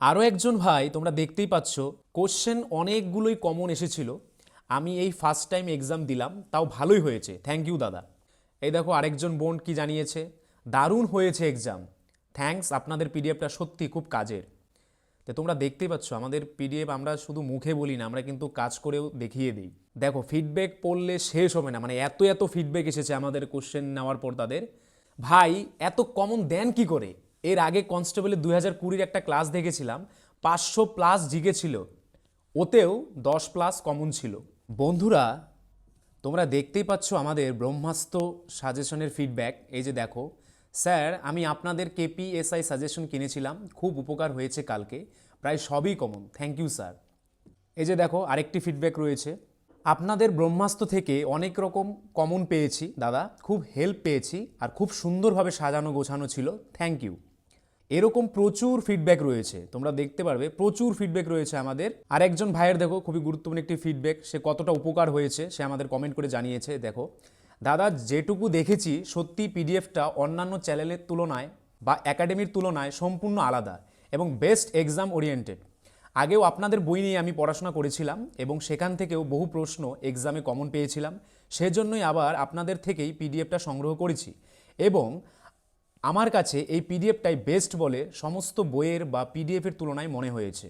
আরও একজন ভাই, তোমরা দেখতেই পাচ্ছ কোশ্চেন অনেকগুলোই কমন এসেছিল। আমি এই ফার্স্ট টাইম এক্সাম দিলাম, তাও ভালোই হয়েছে। থ্যাংক ইউ দাদা। এই দেখো, আরেকজন বোন কি জানিয়েছে? দারুণ হয়েছে এক্সাম থ্যাঙ্কস আপনাদের পিডিএফটা সত্যি খুব কাজের। তো তোমরা দেখতেই পাচ্ছ, আমাদের পিডিএফ আমরা শুধু মুখে বলি না, আমরা কিন্তু কাজ করেও দেখিয়ে দিই। দেখো ফিডব্যাক পড়লে শেষ হবে না মানে এত এত ফিডব্যাক এসেছে আমাদের কোশ্চেন নেওয়ার পর তাদের। ভাই, এত কমন দেন কি করে? এর আগে কনস্টেবলের দুই হাজার কুড়ির একটা ক্লাস দেখেছিলাম, পাঁচশো প্লাস জিকে ছিল। ওতেও দশ প্লাস কমন ছিল। বন্ধুরা, তোমরা দেখতেই পাচ্ছ আমাদের ব্রহ্মাস্ত্র সাজেশনের ফিডব্যাক এই যে দেখো, স্যার, আমি আপনাদের কেপিএসআই সাজেশন কিনেছিলাম, খুব উপকার হয়েছে কালকে, প্রায় সবই কমন। থ্যাংক ইউ স্যার এই যে দেখো, আরেকটি ফিডব্যাক রয়েছে। আপনাদের ব্রহ্মাস্ত্র থেকে অনেক রকম কমন পেয়েছি, দাদা। খুব হেল্প পেয়েছি আর খুব সুন্দরভাবে সাজানো গোছানো ছিল। থ্যাংক ইউ এরকম প্রচুর ফিডব্যাক রয়েছে। তোমরা দেখতে পারবে, প্রচুর ফিডব্যাক রয়েছে আমাদের। আর একজন ভাইয়ের দেখো, খুবই গুরুত্বপূর্ণ একটি ফিডব্যাক সে কতটা উপকার হয়েছে, সে আমাদের কমেন্ট করে জানিয়েছে, দেখো। দাদা, যেটুকু দেখেছি, সত্যি পিডিএফটা অন্যান্য চ্যানেলের তুলনায় বা একাডেমির তুলনায় সম্পূর্ণ আলাদা এবং বেস্ট এক্সাম ওরিয়েন্টেড আগেও আপনাদের বই নিয়ে আমি পড়াশোনা করেছিলাম এবং সেখান থেকেও বহু প্রশ্ন এক্সামে কমন পেয়েছিলাম। সেজন্যই আবার আপনাদের থেকেই পিডিএফটা সংগ্রহ করেছি এবং আমার কাছে এই পিডিএফটাই বেস্ট বলে সমস্ত বইয়ের বা পিডিএফের তুলনায় মনে হয়েছে।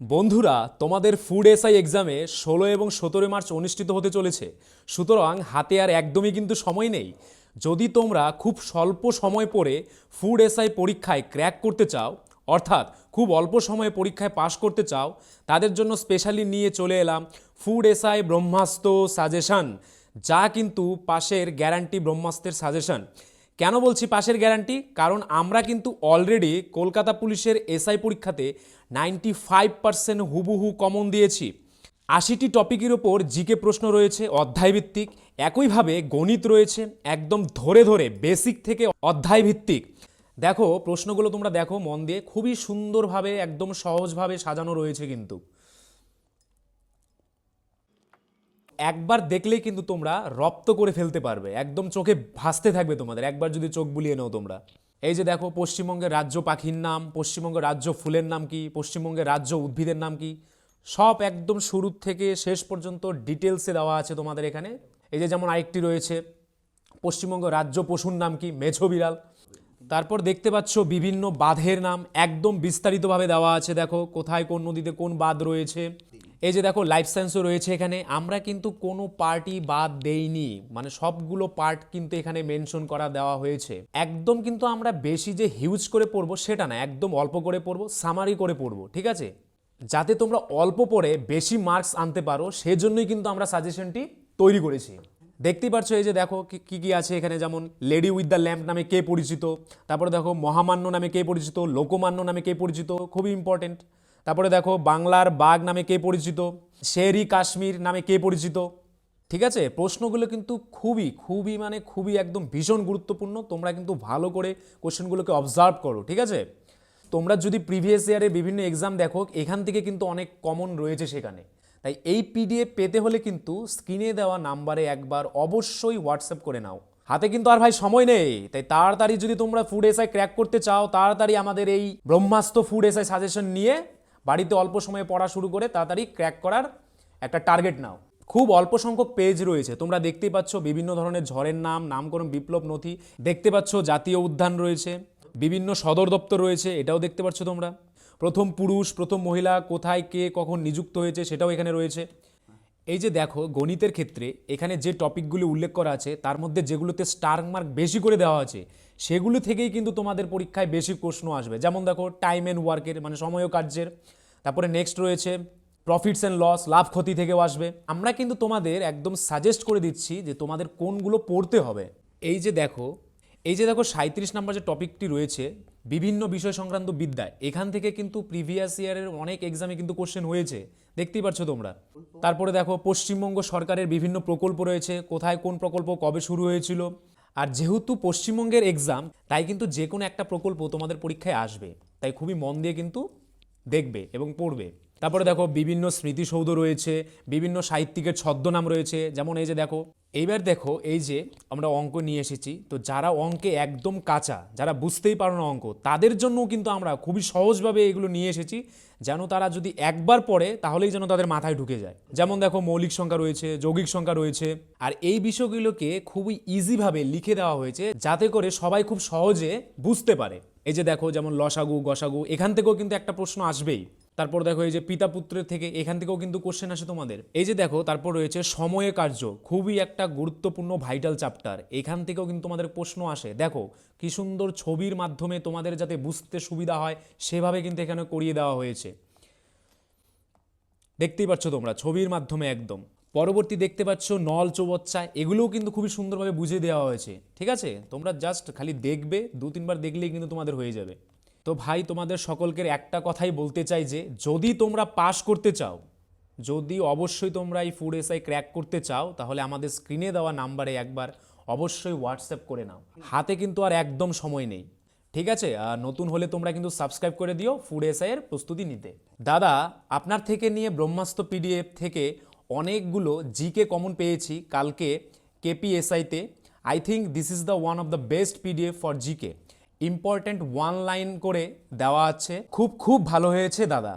বন্ধুরা, তোমাদের ফুড এসআই এক্সামে ষোলো এবং সতেরো মার্চ অনুষ্ঠিত হতে চলেছে। সুতরাং হাতে আর একদমই কিন্তু সময় নেই। যদি তোমরা খুব স্বল্প সময় পরে ফুড এসআই পরীক্ষায় ক্র্যাক করতে চাও, অর্থাৎ খুব অল্প সময়ে পরীক্ষায় পাশ করতে চাও, তাদের জন্য স্পেশালি নিয়ে চলে এলাম ফুড এসআই ব্রহ্মাস্ত্র সাজেশন যা কিন্তু পাশের গ্যারান্টি ব্রহ্মাস্ত্রের সাজেশন কেন বলছি পাশের গ্যারান্টি? কারণ আমরা কিন্তু অলরেডি কলকাতা পুলিশের এসআই পরীক্ষাতে নাইনটি ফাইভ পার্সেন্ট হুবহু কমন দিয়েছি। আশিটি টপিকের ওপর জিকে প্রশ্ন রয়েছে, অধ্যায়ভিত্তিক। একইভাবে গণিত রয়েছে, একদম ধরে ধরে বেসিক থেকে অধ্যায়ভিত্তিক। দেখো, প্রশ্নগুলো তোমরা দেখো, মন দিয়ে। খুবই সুন্দরভাবে, একদম সহজভাবে সাজানো রয়েছে কিন্তু। একবার দেখলেই কিন্তু তোমরা রপ্ত করে ফেলতে পারবে। একদম চোখে ভাসতে থাকবে তোমাদের। একবার যদি চোখ বুলিয়ে নাও তোমরা। এই যে দেখো, পশ্চিমবঙ্গের রাজ্য পাখির নাম, পশ্চিমবঙ্গের রাজ্য ফুলের নাম কি, পশ্চিমবঙ্গের রাজ্য উদ্ভিদের নাম কি, সব একদম শুরু থেকে শেষ পর্যন্ত ডিটেলসে দেওয়া আছে তোমাদের এখানে। এই যে যেমন আরেকটি রয়েছে পশ্চিমবঙ্গ রাজ্য পশুর নাম কি, মেঝো বিড়াল। তারপর দেখতে পাচ্ছ বিভিন্ন বাঁধের নাম একদম বিস্তারিতভাবে দেওয়া আছে। দেখো, কোথায় কোন নদীতে কোন বাঁধ রয়েছে। এই যে দেখো লাইফ সায়েন্সও রয়েছে এখানে। আমরা কিন্তু কোনো পার্টি বাদ দেইনি। মানে সবগুলো পার্ট কিন্তু এখানে মেনশন করা দেওয়া হয়েছে। একদম কিন্তু আমরা বেশি যে হিউজ করে পড়ব সেটা না। একদম অল্প করে পড়ব সামারি করে পড়ব, ঠিক আছে? যাতে তোমরা অল্প পড়ে বেশি মার্কস আনতে পারো, সেজন্যই কিন্তু আমরা সাজেশনটি তৈরি করেছি। দেখতেই পাচ্ছ এই যে দেখো কি কি আছে এখানে? যেমন লেডি উইথ দ্য ল্যাম্প নামে কে পরিচিত? তারপরে দেখো মহামান্য নামে কে পরিচিত? লোকমান্য নামে কে পরিচিত? খুবই ইম্পর্টেন্ট তারপরে দেখো বাংলার বাঘ নামে কে পরিচিত? শেরি কাশ্মীর নামে কে পরিচিত? ঠিক আছে? প্রশ্নগুলো কিন্তু খুবই খুবই মানে খুবই একদম ভীষণ গুরুত্বপূর্ণ। তোমরা কিন্তু ভালো করে কোশ্চেনগুলোকে অবজার্ভ করো, ঠিক আছে? তোমরা যদি প্রিভিয়াস ইয়ারে বিভিন্ন এক্সাম দেখো, এখান থেকে কিন্তু অনেক কমন রয়েছে সেখানে। তাই এই পিডিএফ পেতে হলে কিন্তু স্ক্রিনে দেওয়া নাম্বারে একবার অবশ্যই হোয়াটসঅ্যাপ করে নাও। হাতে কিন্তু আর ভাই সময় নেই, তাই তাড়াতাড়ি যদি তোমরা ফুড এসআই ক্র্যাক করতে চাও, তাড়াতাড়ি আমাদের এই ব্রহ্মাস্ত্র ফুড এসআই সাজেশন নিয়ে বাড়িতে অল্প সময়ে পড়া শুরু করে তাড়াতাড়ি ক্র্যাক করার একটা টার্গেট নাও। খুব অল্প সংখ্যক পেজ রয়েছে, তোমরা দেখতেই পাচ্ছ বিভিন্ন ধরনের ঝড়ের নাম, নামকরণ বিপ্লব নথি, দেখতে পাচ্ছ জাতীয় উদ্যান রয়েছে, বিভিন্ন সদর দপ্তর রয়েছে, এটাও দেখতে পাচ্ছ তোমরা। প্রথম পুরুষ, প্রথম মহিলা কোথায় কে কখন নিযুক্ত হয়েছে সেটাও এখানে রয়েছে। এই যে দেখো, গণিতের ক্ষেত্রে এখানে যে টপিকগুলি উল্লেখ করা আছে, তার মধ্যে যেগুলোতে স্টার মার্ক বেশি করে দেওয়া আছে, সেগুলো থেকেই কিন্তু তোমাদের পরীক্ষায় বেশি প্রশ্ন আসবে। যেমন দেখো টাইম অ্যান্ড ওয়ার্কের মানে সময় কার্যের। তারপরে নেক্সট রয়েছে প্রফিটস অ্যান্ড লস লাভ ক্ষতি থেকেও আসবে। আমরা কিন্তু তোমাদের একদম সাজেস্ট করে দিচ্ছি যে তোমাদের কোনগুলো পড়তে হবে। এই যে দেখো, এই যে দেখো সাঁত্রিশ নাম্বার যে টপিকটি রয়েছে বিভিন্ন বিষয় সংক্রান্ত বিদ্যায় এখান থেকে কিন্তু প্রিভিয়াস ইয়ারের অনেক এক্সামে কিন্তু কোশ্চেন হয়েছে। দেখতেই পাচ্ছ তোমরা। তারপরে দেখো, পশ্চিমবঙ্গ সরকারের বিভিন্ন প্রকল্প রয়েছে। কোথায় কোন প্রকল্প কবে শুরু হয়েছিল? আর যেহেতু পশ্চিমবঙ্গের এক্সাম তাই কিন্তু যে কোনো একটা প্রকল্প তোমাদের পরীক্ষায় আসবে। তাই খুবই মন দিয়ে কিন্তু দেখবে এবং পড়বে। তারপরে দেখো বিভিন্ন স্মৃতিসৌধ রয়েছে, বিভিন্ন সাহিত্যিকের ছদ্মনাম রয়েছে, যেমন এই যে দেখো, এইবার দেখো এই যে আমরা অঙ্ক নিয়ে এসেছি, তো যারা অঙ্কে একদম কাঁচা, যারা বুঝতেই পারো না অঙ্ক, তাদের জন্যও কিন্তু আমরা খুবই সহজভাবে এগুলো নিয়ে এসেছি, যেন তারা যদি একবার পড়ে, তাহলেই যেন তাদের মাথায় ঢুকে যায়। যেমন দেখো মৌলিক সংখ্যা রয়েছে, যৌগিক সংখ্যা রয়েছে, আর এই বিষয়গুলোকে খুবই ইজিভাবে লিখে দেওয়া হয়েছে, যাতে করে সবাই খুব সহজে বুঝতে পারে। এই যে দেখো, যেমন লসাগু, গসাগু, এখান থেকেও কিন্তু একটা প্রশ্ন আসবেই। তারপর দেখো এই যে পিতা পুত্রের থেকে এখান থেকেও কিন্তু কোশ্চেন আসে তোমাদের। এই যে দেখো, তারপর রয়েছে সময়ে কার্য, খুবই একটা গুরুত্বপূর্ণ ভাইটাল চ্যাপ্টার এখান থেকেও কিন্তু তোমাদের প্রশ্ন আসে। দেখো, কি সুন্দর ছবির মাধ্যমে তোমাদের যাতে বুঝতে সুবিধা হয়, সেভাবে কিন্তু এখানে করিয়ে দেওয়া হয়েছে। দেখতেই পাচ্ছ তোমরা, ছবির মাধ্যমে একদম। পরবর্তী দেখতে পাচ্ছ নল চৌবচ্চা, এগুলোও কিন্তু খুবই সুন্দরভাবে বুঝিয়ে দেওয়া হয়েছে। ঠিক আছে? তোমরা জাস্ট খালি দেখবে দু তিনবার দেখলেই কিন্তু তোমাদের হয়ে যাবে। তো ভাই, তোমাদের সকলকে একটা কথাই বলতে চাই যে, যদি তোমরা পাশ করতে চাও, যদি অবশ্যই তোমরা এই ফুড এসআই ক্র্যাক করতে চাও, তাহলে আমাদের স্ক্রিনে দেওয়া নাম্বারে একবার অবশ্যই হোয়াটসঅ্যাপ করে নাও। হাতে কিন্তু আর একদম সময় নেই। ঠিক আছে? নতুন হলে তোমরা কিন্তু সাবস্ক্রাইব করে দিও ফুড এসআই এর প্রস্তুতি নিতে। দাদা, আপনার থেকে নিয়ে ব্রহ্মাস্ত্র পিডিএফ থেকে অনেকগুলো জিকে কমন পেয়েছি কালকে কেপিএসআইতে I think this is the one of the best PDF for GK important one line করে দেওয়া আছে। খুব খুব ভালো হয়েছে দাদা।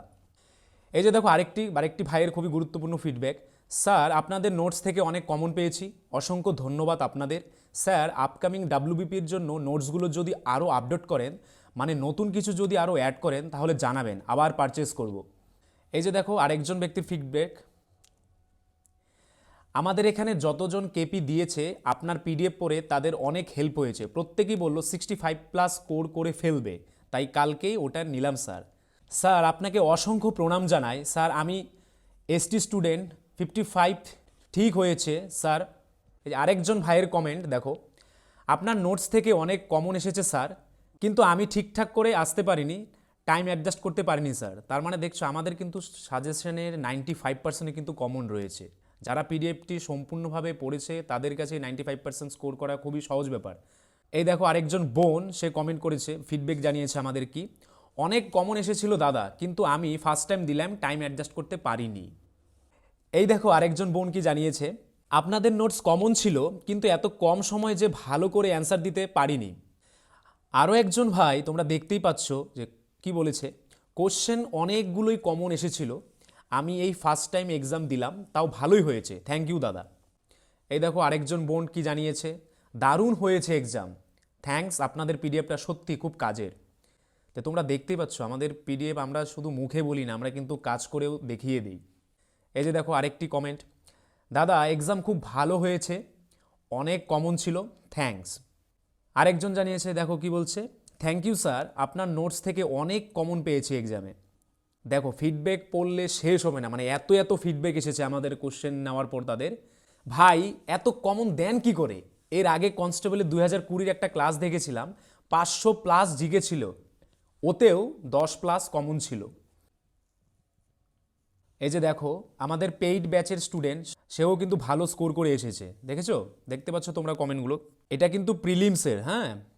এই যে দেখো, আরেকটি আরেকটি ভাইয়ের খুবই গুরুত্বপূর্ণ ফিডব্যাক স্যার আপনাদের নোটস থেকে অনেক কমন পেয়েছি। অসংখ্য ধন্যবাদ আপনাদের। স্যার আপকামিং ডাব্লিউবিপির জন্য নোটসগুলো যদি আরও আপডেট করেন মানে নতুন কিছু যদি আরও অ্যাড করেন, তাহলে জানাবেন। আবার পারচেস করব। এই যে দেখো, আরেকজন ব্যক্তির ফিডব্যাক আমাদের এখানে যতজন কেপি দিয়েছে, আপনার পিডিএফ পড়ে তাদের অনেক হেল্প হয়েছে। প্রত্যেকেই বলল সিক্সটি ফাইভ প্লাস কোর করে ফেলবে। তাই কালকেই ওটা নিলাম, স্যার। স্যার, আপনাকে অসংখ্য প্রণাম জানাই। স্যার, আমি এসটি স্টুডেন্ট ফিফটি ফাইভ ঠিক হয়েছে, স্যার। আরেকজন ভাইয়ের কমেন্ট দেখো। আপনার নোটস থেকে অনেক কমন এসেছে, স্যার। কিন্তু আমি ঠিকঠাক করে আসতে পারিনি টাইম অ্যাডজাস্ট করতে পারিনি, স্যার। তার মানে দেখছ, আমাদের কিন্তু সাজেশনের নাইনটি ফাইভ পার্সেন্টে কিন্তু কমন রয়েছে। যারা পিডিএফটি সম্পূর্ণভাবে পড়েছে, তাদের কাছে নাইনটি ফাইভ পার্সেন্ট স্কোর করা খুবই সহজ ব্যাপার। এই দেখো, আরেকজন বোন, সে কমেন্ট করেছে ফিডব্যাক জানিয়েছে আমাদের কি, অনেক কমন এসেছিল দাদা, কিন্তু আমি ফার্স্ট টাইম দিলাম টাইম অ্যাডজাস্ট করতে পারিনি। এই দেখো, আরেকজন বোন কি জানিয়েছে, আপনাদের নোটস কমন ছিল, কিন্তু এত কম সময়ে যে ভালো করে অ্যান্সার দিতে পারিনি। আরও একজন ভাই, তোমরা দেখতেই পাচ্ছ যে কি বলেছে কোশ্চেন অনেকগুলোই কমন এসেছিল আমি এই ফার্স্ট টাইম এক্সাম দিলাম, তাও ভালোই হয়েছে। থ্যাংক ইউ দাদা। এই দেখো, আরেকজন বোন কি জানিয়েছে? দারুণ হয়েছে এক্সাম থ্যাঙ্কস আপনাদের পিডিএফটা সত্যি খুব কাজের। তো তোমরা দেখতেই পাচ্ছ, আমাদের পিডিএফ আমরা শুধু মুখে বলি না, আমরা কিন্তু কাজ করেও দেখিয়ে দিই। এই যে দেখো, আরেকটি কমেন্ট দাদা এক্সাম খুব ভালো হয়েছে, অনেক কমন ছিল। থ্যাঙ্কস আরেকজন জানিয়েছে, দেখো কি বলছে? থ্যাংক ইউ স্যার আপনার নোটস থেকে অনেক কমন পেয়েছি এক্সামে দেখো ফিডব্যাক পড়লে শেষ হবে না। মানে এত এত ফিডব্যাক এসেছে আমাদের কোশ্চেন নেওয়ার পর তাদের। ভাই, এত কমন দেন কি করে? এর আগে কনস্টেবলের দুই হাজার কুড়ির একটা ক্লাস দেখেছিলাম, পাঁচশো প্লাস জিকে ছিল। ওতেও দশ প্লাস কমন ছিল। এই যে দেখো, আমাদের পেইড ব্যাচের স্টুডেন্ট সেও কিন্তু ভালো স্কোর করে এসেছে। দেখেছ? দেখতে পাচ্ছ তোমরা কমেন্টগুলো এটা কিন্তু প্রিলিমসের হ্যাঁ?